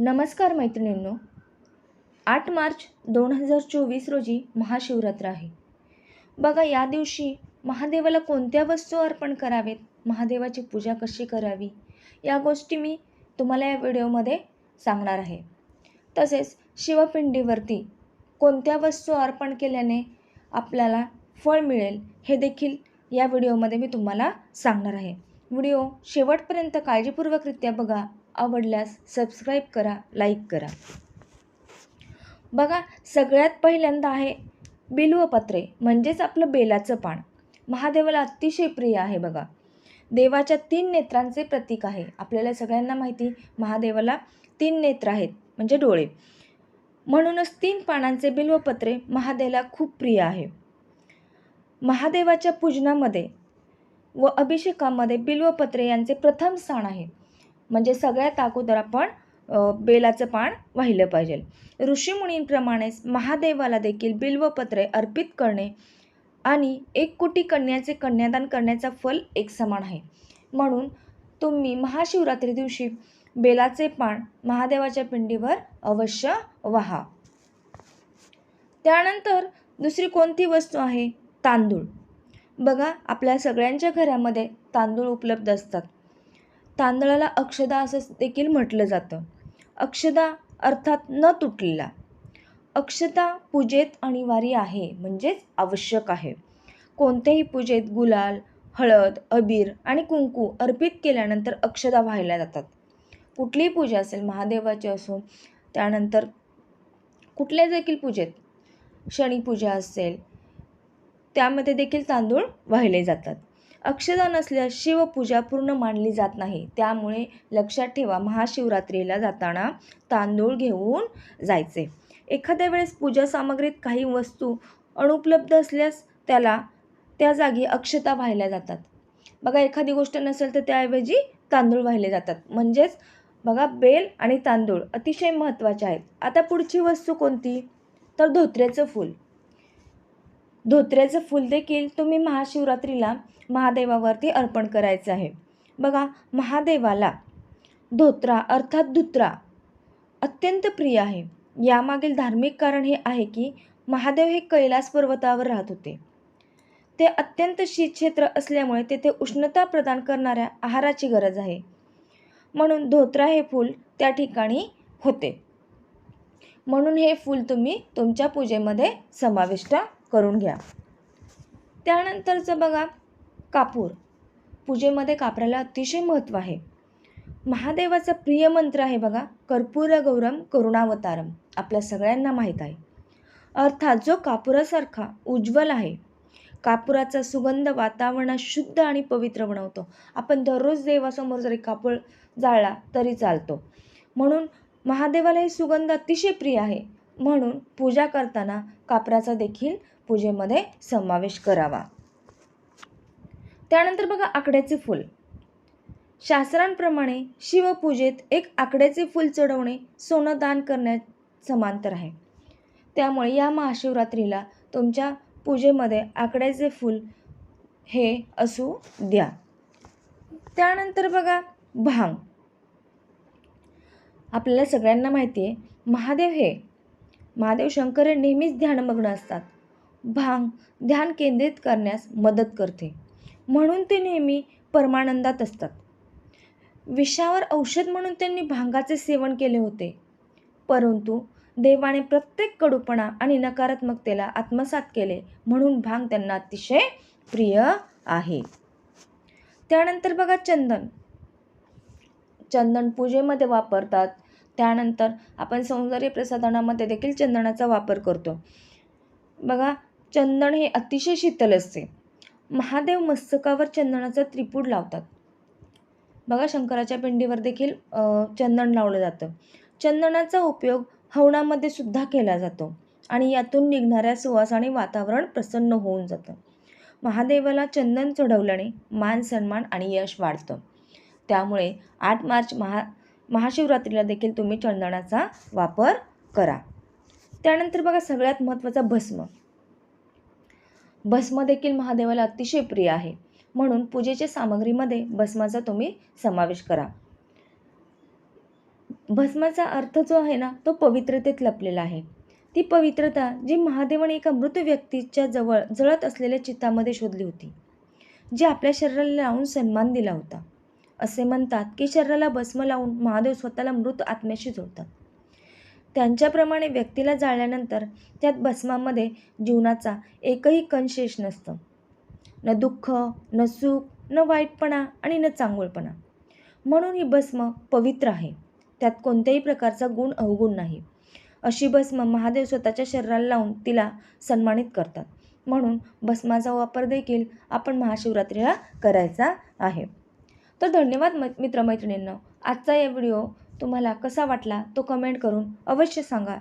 नमस्कार मैत्रिणींनो. आठ मार्च दोन हजार चोवीस रोजी महाशिवरात्र आहे. बघा या दिवशी महादेवाला कोणत्या वस्तू अर्पण करावेत? महादेवाची पूजा कशी करावी? या गोष्टी मी तुम्हाला या व्हिडिओमध्ये सांगणार आहे. तसेच शिवपिंडीवरती कोणत्या वस्तू अर्पण केल्याने आपल्याला फळ मिळेल हे देखील या व्हिडिओमध्ये मी तुम्हाला सांगणार आहे. व्हिडिओ शेवटपर्यंत काळजीपूर्वकरित्या बघा. आवडल्यास सबस्क्राईब करा लाईक करा. बघा सगळ्यात पहिल्यांदा आहे बिल्वपत्रे म्हणजेच आपलं बेलाचं पान. महादेवाला अतिशय प्रिय आहे बघा. देवाच्या तीन नेत्रांचे प्रतीक आहे. आपल्याला सगळ्यांना माहिती महादेवाला तीन नेत्र आहेत म्हणजे डोळे. म्हणूनच तीन पानांचे बिल्वपत्रे महादेवाला खूप प्रिय आहे. महादेवाच्या पूजनामध्ये व अभिषेकामध्ये बिल्वपत्रे यांचे प्रथम स्थान आहे. म्हणजे सगळ्यात अगोदर आपण बेलाचं पान वाहिलं पाहिजे. ऋषीमुनींप्रमाणेच महादेवाला देखील बिल्वपत्रे अर्पित करणे आणि एक कोटी कन्याचे कन्यादान करण्याचा फल एक समान आहे. म्हणून तुम्ही महाशिवरात्री दिवशी बेलाचे पान महादेवाच्या पिंडीवर अवश्य वाहा. त्यानंतर दुसरी कोणती वस्तू आहे? तांदूळ. बघा आपल्या सगळ्यांच्या घरामध्ये तांदूळ उपलब्ध असतात. तांदळाला अक्षदा असं देखील म्हटलं जातं. अक्षदा अर्थात न तुटलेला. अक्षता पूजेत अनिवार्य आहे म्हणजेच आवश्यक आहे. कोणत्याही पूजेत गुलाल हळद अबीर आणि कुंकू अर्पित केल्यानंतर अक्षदा वाहिल्या जातात. कुठलीही पूजा असेल महादेवाची असो त्यानंतर कुठल्या देखील पूजेत शनीपूजा असेल त्यामध्ये देखील तांदूळ वाहिले जातात. अक्षदा नसल्यास शिवपूजा पूर्ण मानली जात नाही. त्यामुळे लक्षात ठेवा महाशिवरात्रीला जाताना तांदूळ घेऊन जायचे. एखाद्या वेळेस पूजा सामग्रीत काही वस्तू अनुपलब्ध असल्यास त्याला त्या जागी अक्षता वाहिल्या जातात. बघा एखादी गोष्ट नसेल तर त्याऐवजी तांदूळ वाहिले जातात. म्हणजेच बघा बेल आणि तांदूळ अतिशय महत्त्वाचे आहेत. आता पुढची वस्तू कोणती? तर धोत्र्याचं फूल. धोत्र्याचं फूल देखील तुम्ही महाशिवरात्रीला महादेवावरती अर्पण करायचं आहे. बघा महादेवाला धोत्रा अर्थात धुत्रा अत्यंत प्रिय आहे. यामागील धार्मिक कारण हे आहे की महादेव हे कैलास पर्वतावर राहत होते. ते अत्यंत शीतक्षेत्र असल्यामुळे तेथे उष्णता प्रदान करणाऱ्या आहाराची गरज आहे. म्हणून धोत्रा हे फूल त्या ठिकाणी होते. म्हणून हे फूल तुम्ही तुमच्या पूजेमध्ये समाविष्ट करून घ्या. त्यानंतरचं बघा कापूर. पूजेमध्ये कापराला अतिशय महत्त्व आहे. महादेवाचा प्रिय मंत्र आहे बघा कर्पूर गौरम करुणावतारम. आपल्या सगळ्यांना माहीत आहे. अर्थात जो कापुरासारखा उज्ज्वल आहे कापुराचा सुगंध वातावरणात शुद्ध आणि पवित्र बनवतो. आपण दररोज देवासमोर जरी कापूर जाळला तरी चालतो. म्हणून महादेवाला हे सुगंध अतिशय प्रिय आहे. म्हणून पूजा करताना कापराचा देखील पूजेमध्ये समावेश करावा. त्यानंतर बघा आकड्याचे फूल. शास्त्रांप्रमाणे शिवपूजेत एक आकड्याचे फूल चढवणे सोनं दान करण्यात समांतर आहे. त्यामुळे या महाशिवरात्रीला तुमच्या पूजेमध्ये आकड्याचे फूल हे असू द्या. त्यानंतर बघा भांग. आपल्याला सगळ्यांना माहिती आहे महादेव हे. महादेव शंकर हे नेहमीच ध्यानमग्न असतात. भांग ध्यान केंद्रित करण्यास मदत करते. म्हणून ते नेहमी परमानंदात असतात. विषावर औषध म्हणून त्यांनी भांगाचे सेवन केले होते. परंतु देवाने प्रत्येक कडूपणा आणि नकारात्मकतेला आत्मसात केले म्हणून भांग त्यांना अतिशय प्रिय आहे. त्यानंतर बघा चंदन. चंदन पूजेमध्ये वापरतात. त्यानंतर आपण सौंदर्य प्रसाधनामध्ये देखील चंदनाचा वापर करतो. बघा चंदन हे अतिशय शीतल असते. महादेव मस्तकावर चंदनाचा त्रिपूड लावतात. बघा शंकराच्या पिंडीवर देखील चंदन लावलं जातं. चंदनाचा उपयोग हवनामध्ये सुद्धा केला जातो आणि यातून निघणाऱ्या सुवास आणि वातावरण प्रसन्न होऊन जातं. महादेवाला चंदन चढवल्याने मान सन्मान आणि यश वाढतं. त्यामुळे आठ मार्च महा महाशिवरात्रीला देखील तुम्ही चंदनाचा वापर करा. त्यानंतर बघा सगळ्यात महत्त्वाचा भस्म. भस्म देखील महादेवाला अतिशय प्रिय आहे. म्हणून पूजेच्या सामग्रीमध्ये भस्माचा तुम्ही समावेश करा. भस्माचा अर्थ जो आहे ना तो पवित्रतेत लपलेला आहे. ती पवित्रता जी महादेवाने एका मृत व्यक्तीच्या जवळ जळत असलेल्या चित्तामध्ये शोधली होती. जी आपल्या शरीराला लावून सन्मान दिला होता. असे म्हणतात की शरीराला भस्म लावून महादेव स्वतःला मृत आत्म्याशी जोडतात. त्यांच्याप्रमाणे व्यक्तीला जाळल्यानंतर त्यात भस्मामध्ये जीवनाचा एकही कण शेष नसतं. न दुःख न सुख न वाईटपणा आणि न चांगुळपणा म्हणून ही भस्म पवित्र आहे. त्यात कोणत्याही प्रकारचा गुण अवगुण नाही. अशी भस्म महादेव स्वतःच्या शरीराला लावून तिला सन्मानित करतात. म्हणून भस्माचा वापर देखील आपण महाशिवरात्रीला करायचा आहे. तर धन्यवाद म मित्रमैत्रिणींनो. आजचा या व्हिडिओ तुम्हाला कसा वाटला तो कमेंट करून अवश्य सांगा.